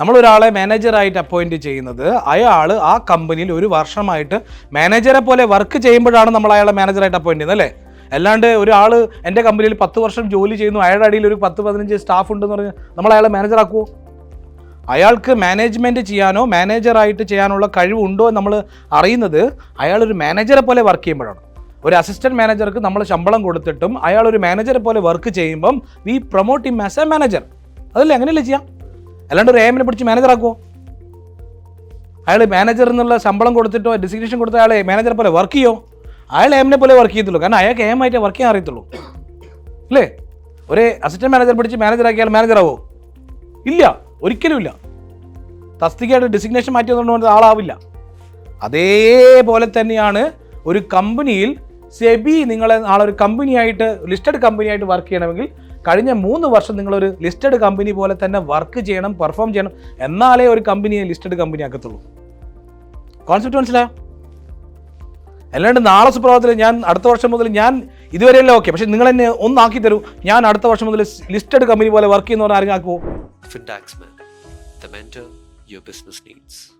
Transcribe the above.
നമ്മളൊരാളെ മാനേജറായിട്ട് appoint ചെയ്യുന്നത് അയാൾ ആ കമ്പനിയിൽ ഒരു വർഷമായിട്ട് മാനേജറെ പോലെ വർക്ക് ചെയ്യുമ്പോഴാണ് നമ്മൾ അയാളെ മാനേജറായിട്ട് അപ്പോയിന്റ് ചെയ്യുന്നത് അല്ലേ? അല്ലാണ്ട് ഒരാൾ എന്റെ കമ്പനിയിൽ പത്ത് വർഷം ജോലി ചെയ്യുന്നു അയാളുടെ അടിയിൽ ഒരു പത്ത് പതിനഞ്ച് സ്റ്റാഫ് ഉണ്ടെന്ന് പറഞ്ഞ് നമ്മൾ അയാളെ മാനേജറാക്കുമോ അയാൾക്ക് മാനേജ്മെന്റ് ചെയ്യാനോ മാനേജറായിട്ട് ചെയ്യാനുള്ള കഴിവുണ്ടോ എന്ന് നമ്മൾ അറിയുന്നത് അയാളൊരു മാനേജറെ പോലെ വർക്ക് ചെയ്യുമ്പോഴാണ്. ഒരു അസിസ്റ്റന്റ് മാനേജർക്ക് നമ്മൾ ശമ്പളം കൊടുത്തിട്ടും അയാൾ ഒരു മാനേജറെ പോലെ വർക്ക് ചെയ്യുമ്പം we promote him as a manager അതല്ലേ? അങ്ങനെയല്ലേ ചെയ്യാം? അല്ലാണ്ട് ഒരു എമ്മിനെ പിടിച്ച് മാനേജർ ആക്കുമോ അയാൾ മാനേജർ എന്നുള്ള ശമ്പളം കൊടുത്തിട്ടോ ഡിസിഗ്നേഷൻ കൊടുത്ത അയാളെ മാനേജറെ പോലെ വർക്ക് ചെയ്യോ? അയാൾ എമ്മിനെ പോലെ വർക്ക് ചെയ്യത്തുള്ളൂ. കാരണം അയാൾക്ക് എം ആയിട്ട് വർക്ക് ചെയ്യാൻ അറിയത്തുള്ളൂ. അല്ലേ? ഒരു അസിസ്റ്റന്റ് മാനേജർ പിടിച്ച് മാനേജർ ആക്കിയാൽ മാനേജർ ആവോ? ഇല്ല. ഒരിക്കലും ഇല്ല. തസ്തികയുടെ ഡിസിഗ്നേഷൻ മാറ്റി വന്നുകൊണ്ട് ആളാവില്ല. അതേപോലെ തന്നെയാണ് ഒരു കമ്പനിയിൽ സെബി നിങ്ങളെ നാളെ ഒരു കമ്പനിയായിട്ട് ലിസ്റ്റഡ് കമ്പനിയായിട്ട് വർക്ക് ചെയ്യണമെങ്കിൽ കഴിഞ്ഞ മൂന്ന് വർഷം നിങ്ങളൊരു ലിസ്റ്റഡ് കമ്പനി പോലെ തന്നെ വർക്ക് ചെയ്യണം പെർഫോം ചെയ്യണം. എന്നാലേ ഒരു കമ്പനിയെ ലിസ്റ്റഡ് കമ്പനി ആക്കത്തുള്ളൂ. കോൺസെപ്റ്റ് മനസ്സിലായോ അല്ലാണ്ട് നാളെ സുപ്രഭാതത്തിൽ ഞാൻ അടുത്ത വർഷം മുതൽ ഞാൻ ഇതുവരെയല്ല ഓക്കെ പക്ഷെ നിങ്ങൾ എന്നെ ഒന്നാക്കി തരൂ. ഞാൻ അടുത്ത വർഷം മുതൽ ലിസ്റ്റഡ് കമ്പനി പോലെ വർക്ക് ചെയ്യുന്നവർ ആരെങ്കിലും ആക്കുമോ your business needs.